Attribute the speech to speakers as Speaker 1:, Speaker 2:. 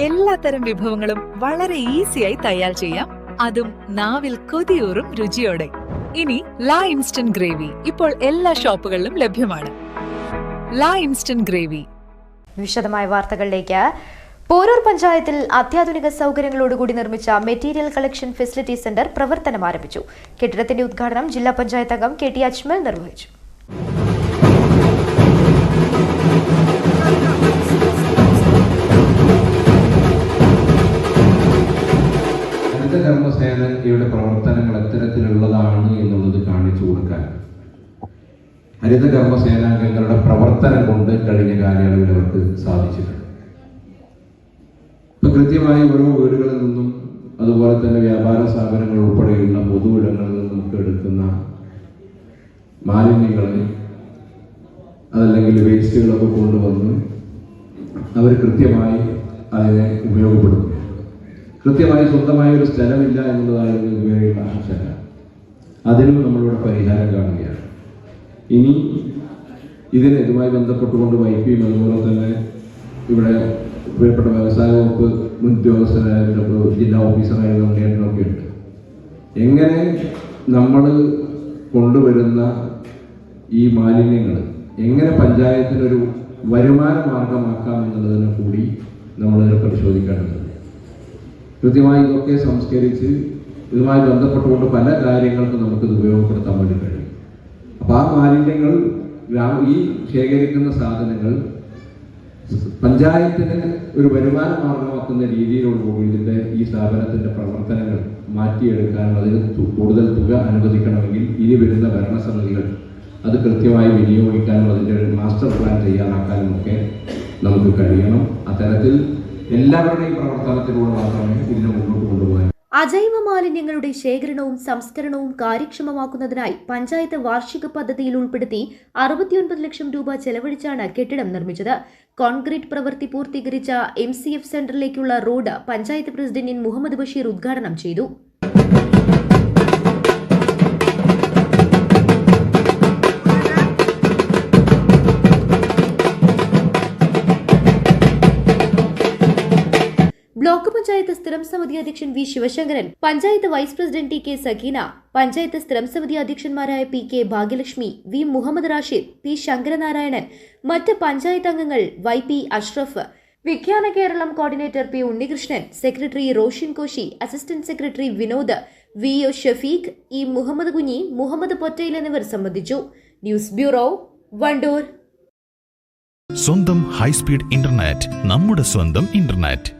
Speaker 1: എല്ലാത്തരം വിഭവങ്ങളും വളരെ ഈസിയായി തയ്യാർ ചെയ്യാം. അതും നാവിൽ കൊതിയൂറും രുചിയോടെ. ഇനി ലാ ഇൻസ്റ്റന്റ് ഗ്രേവി ഇപ്പോൾ എല്ലാ ഷോപ്പുകളിലും ലഭ്യമാണ്. ലാ ഇൻസ്റ്റന്റ് ഗ്രേവി.
Speaker 2: വിശദമായ വാർത്തകളിലേക്ക്. പോരൂർ പഞ്ചായത്തിൽ അത്യാധുനിക സൗകര്യങ്ങളോടുകൂടി നിർമ്മിച്ച മെറ്റീരിയൽ കളക്ഷൻ ഫെസിലിറ്റി സെന്റർ പ്രവർത്തനം ആരംഭിച്ചു. കെട്ടിടത്തിന്റെ ഉദ്ഘാടനം ജില്ലാ പഞ്ചായത്ത് അംഗം കെ ടി അജ്മൽ നിർവഹിച്ചു.
Speaker 3: ഹരിതകർമ്മസേനയുടെ പ്രവർത്തനങ്ങൾ എത്തരത്തിലുള്ളതാണ് എന്നുള്ളത് കാണിച്ചു കൊടുക്കാൻ? ഹരിതകർമ്മ സേനാംഗങ്ങളുടെ പ്രവർത്തനം കൊണ്ട് കഴിഞ്ഞ കാലയളവിൽ അവർക്ക് സാധിച്ചിട്ടുണ്ട്. ഇപ്പൊ കൃത്യമായി ഓരോ വീടുകളിൽ നിന്നും അതുപോലെ തന്നെ വ്യാപാര സ്ഥാപനങ്ങൾ ഉൾപ്പെടെയുള്ള പൊതു ഇടങ്ങളിൽ നിന്നും നമുക്ക് എടുക്കുന്ന മാലിന്യങ്ങൾ അതല്ലെങ്കിൽ വേസ്റ്റുകളൊക്കെ കൊണ്ടുവന്ന് അവർ കൃത്യമായി അതിനെ ഉപയോഗപ്പെടുത്തുന്നു കൃത്യമായി സ്വന്തമായ ഒരു സ്ഥലമില്ല എന്നുള്ളതായിരുന്നു ഇതുവരെയുള്ള ആശങ്ക. അതിനും നമ്മളിവിടെ പരിഹാരം കാണുകയാണ്. ഇനി ഇതിന് ഇതുമായി ബന്ധപ്പെട്ടുകൊണ്ട് വൈപ്പിയും അതുപോലെ തന്നെ ഇവിടെ പ്രിയപ്പെട്ട വ്യവസായ വകുപ്പ് മുൻ ഉദ്യോഗസ്ഥരായ ജില്ലാ ഓഫീസറായ ഗവൺമെന്റിനൊക്കെ ഉണ്ട്. എങ്ങനെ നമ്മൾ കൊണ്ടുവരുന്ന ഈ മാലിന്യങ്ങൾ എങ്ങനെ പഞ്ചായത്തിനൊരു വരുമാന മാർഗമാക്കാം എന്നുള്ളതിനെ കൂടി നമ്മളിതിനെ പരിശോധിക്കേണ്ടതുണ്ട്. കൃത്യമായി ഇതൊക്കെ സംസ്കരിച്ച് ഇതുമായി ബന്ധപ്പെട്ടുകൊണ്ട് പല കാര്യങ്ങൾക്കും നമുക്കിത് ഉപയോഗപ്പെടുത്താൻ വേണ്ടി കഴിയും. അപ്പോൾ ആ മാലിന്യങ്ങൾ ഈ ശേഖരിക്കുന്ന സാധനങ്ങൾ പഞ്ചായത്തിന് ഒരു വരുമാന മാർഗമാക്കുന്ന രീതിയിലുള്ള ഇതിന്റെ ഈ സ്ഥാപനത്തിന്റെ പ്രവർത്തനങ്ങൾ മാറ്റിയെടുക്കാനും അതിന് തു- കൂടുതൽ തുക അനുവദിക്കണമെങ്കിൽ ഇനി വരുന്ന ഭരണസമിതികൾ അത് കൃത്യമായി വിനിയോഗിക്കാനും അതിന്റെ ഒരു മാസ്റ്റർ പ്ലാൻ തയ്യാറാക്കാനും ഒക്കെ നമുക്ക് കഴിയണം. അത്തരത്തിൽ എല്ലാവരുടെയും പ്രവർത്തനത്തിലൂടെ മാത്രമേ ഇതിനെ മുന്നോട്ട് കൊണ്ടുപോകാൻ
Speaker 2: അജൈവ മാലിന്യങ്ങളുടെ ശേഖരണവും സംസ്കരണവും കാര്യക്ഷമമാക്കുന്നതിനായി പഞ്ചായത്ത് വാർഷിക പദ്ധതിയിൽ ഉൾപ്പെടുത്തി അറുപത്തിയൊൻപത് ലക്ഷം രൂപ ചെലവഴിച്ചാണ് കെട്ടിടം നിർമ്മിച്ചത്. കോൺക്രീറ്റ് പ്രവൃത്തി പൂർത്തീകരിച്ച എം സെന്ററിലേക്കുള്ള റോഡ് പഞ്ചായത്ത് പ്രസിഡന്റ് മുഹമ്മദ് ബഷീർ ഉദ്ഘാടനം ചെയ്തു. പഞ്ചായത്ത് സ്ഥിരം സമിതി അധ്യക്ഷൻ V Sivasankaran panchayat vice president T K Sakheena panchayat സ്ഥിരം സമിതി അധ്യക്ഷന്മാരായ P K Bhagyalakshmi V Muhammad Rashid P Sankaranarayanan മറ്റ് പഞ്ചായത്ത് അംഗങ്ങൾ Y P Ashraf വിഖ്യാന Keralam coordinator P Unnikrishnan secretary Roshin Koshy assistant secretary Vinod V O Shafeeq E Muhammad Kunhi Muhammad Pottayil എന്നിവർ സംബന്ധിച്ചു. News bureau Wandoor.
Speaker 4: സ്വന്തം high speed internet നമ്മുടെ സ്വന്തം internet.